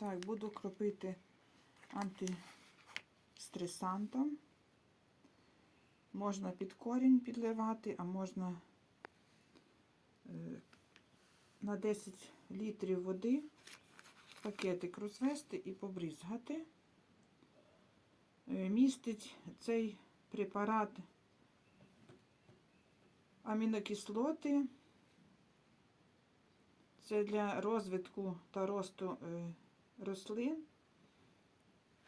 Так, буду кропити антистресантом. Можна під корінь підливати, а можна е, на 10 літрів води пакетик розвести і побризгати. Е, Містить цей препарат амінокислоти. Це для розвитку та росту е, рослин,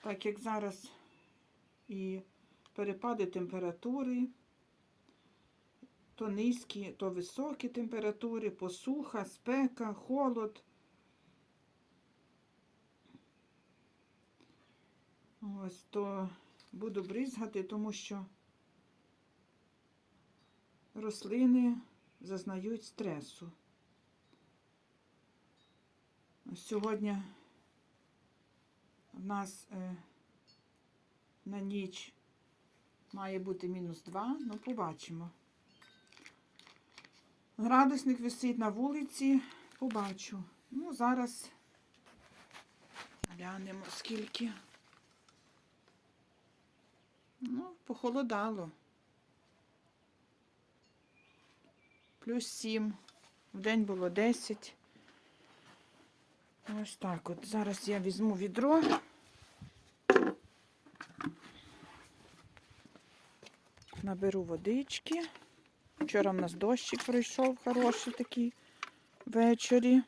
так як зараз і перепади температури, то низькі, то високі температури, посуха, спека, холод. Ось то буду бризгати, тому що рослини зазнають стресу. Сьогодні в нас е, на ніч має бути мінус 2, ну побачимо. Градусник висить на вулиці, побачу. Ну, зараз глянемо скільки. Ну, похолодало. Плюс 7. В день було 10. Ось так от. Зараз я візьму відро. Наберу водички. Вчора в нас дощик пройшов хороший такий ввечері.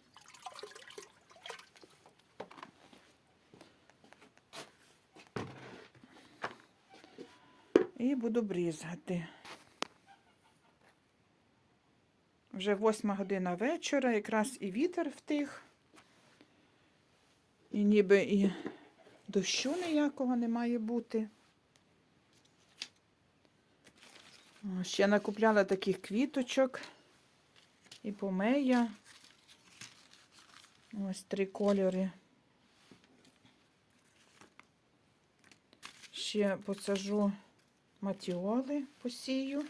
І буду брізгати. Вже восьма година вечора, якраз і вітер втих. І ніби і дощу ніякого не має бути. Ще накупляла таких квіточок і помея. Ось три кольори. Ще посажу матіоли, посію.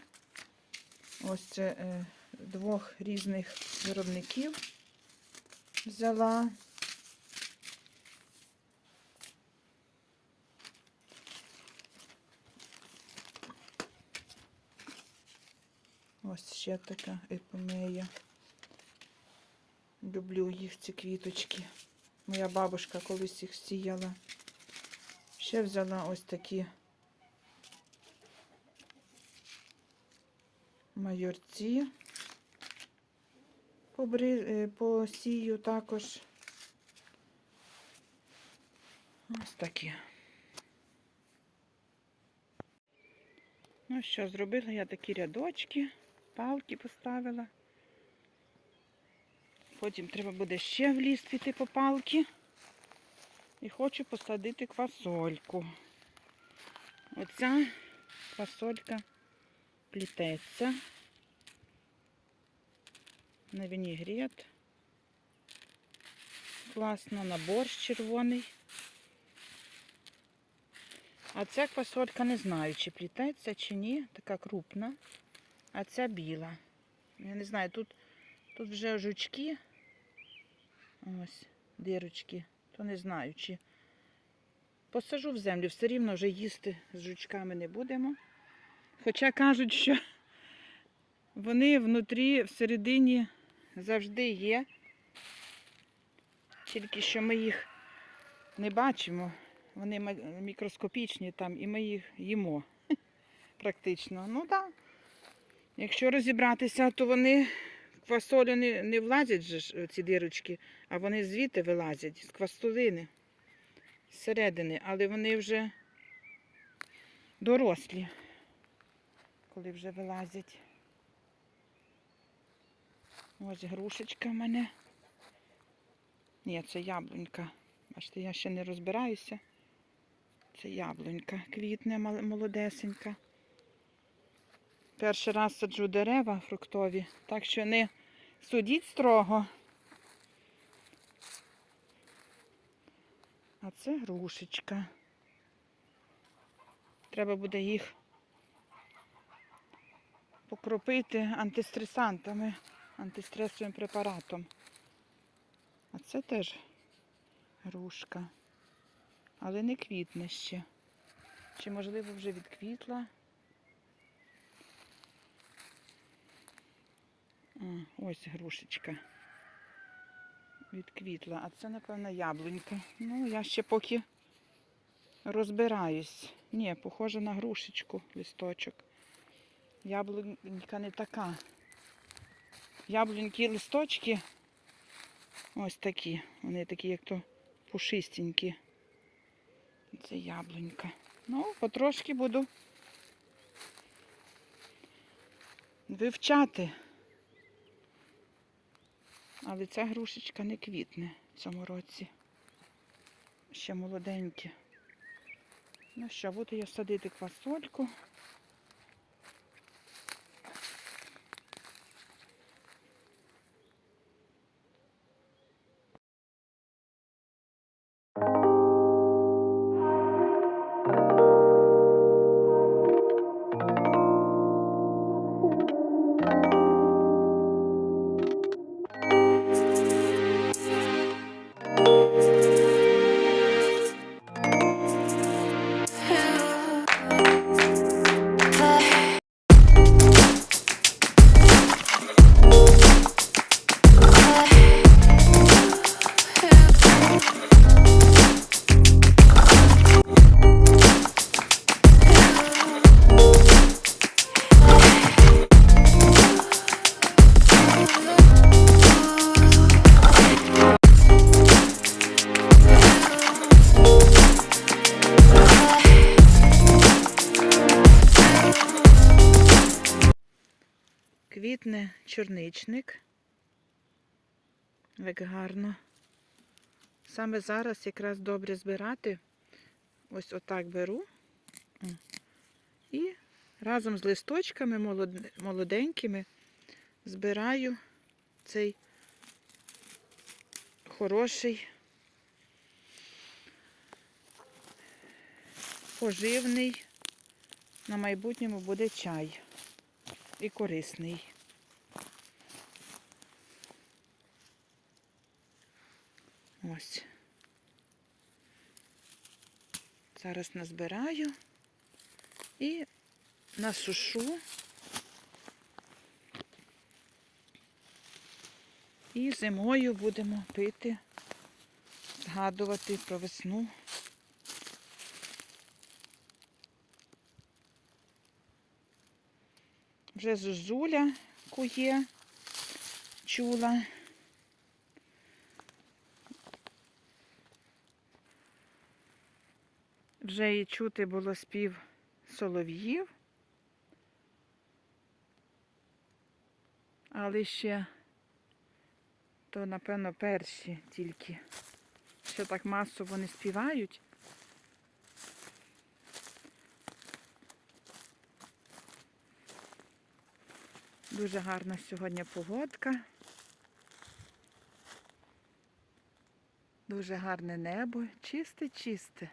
Ось це е, двох різних виробників взяла. Ось ще така епомея. Люблю їх ці квіточки. Моя бабушка колись їх сіяла. Ще взяла ось такі майорці. Е, Посію також. Ось такі. Ну що, зробила я такі рядочки, палки поставила. Потім треба буде ще в ліс піти по палки. І хочу посадити квасольку. Оця квасолька плітеться. На вінігрет. Класно, на борщ червоний. А ця квасолька не знаю, чи плітеться, чи ні. Така крупна. А ця біла. Я не знаю, тут, тут вже жучки. Ось, дирочки. То не знаю, чи посажу в землю, все рівно вже їсти з жучками не будемо. Хоча кажуть, що вони внутрі, всередині завжди є. Тільки що ми їх не бачимо. Вони мікроскопічні там, і ми їх їмо практично. Ну так. Якщо розібратися, то вони в квасолю не, не влазять же ці дирочки, а вони звідти вилазять, з квастолини, зсередини, але вони вже дорослі, коли вже вилазять. Ось грушечка в мене. Ні, це яблунька. Бачите, я ще не розбираюся. Це яблунька, квітне молодесенька. Перший раз саджу дерева фруктові, так що не судіть строго. А це грушечка. Треба буде їх покропити антистресантами, антистресовим препаратом. А це теж грушка. Але не квітне ще. Чи можливо вже відквітла? А, ось грушечка. Відквітла. А це, напевно, яблунька. Ну, я ще поки розбираюсь. Ні, похоже на грушечку листочок. Яблунька не така. Яблунькі листочки ось такі. Вони такі, як то пушистенькі. Це яблунька. Ну, потрошки буду вивчати. Але ця грушечка не квітне в цьому році. Ще молоденькі. Ну що, буду я садити квасольку. Квітне чорничник. Як гарно. Саме зараз якраз добре збирати. Ось отак беру. І разом з листочками молоденькими збираю цей хороший, поживний. На майбутньому буде чай і корисний. Ось. Зараз назбираю і насушу. І зимою будемо пити, згадувати про весну. Вже зозуля кує, чула. Вже і чути було спів солов'їв. Але ще то, напевно, перші тільки. Ще так масово не співають. Дуже гарна сьогодні погодка. Дуже гарне небо, чисте-чисте.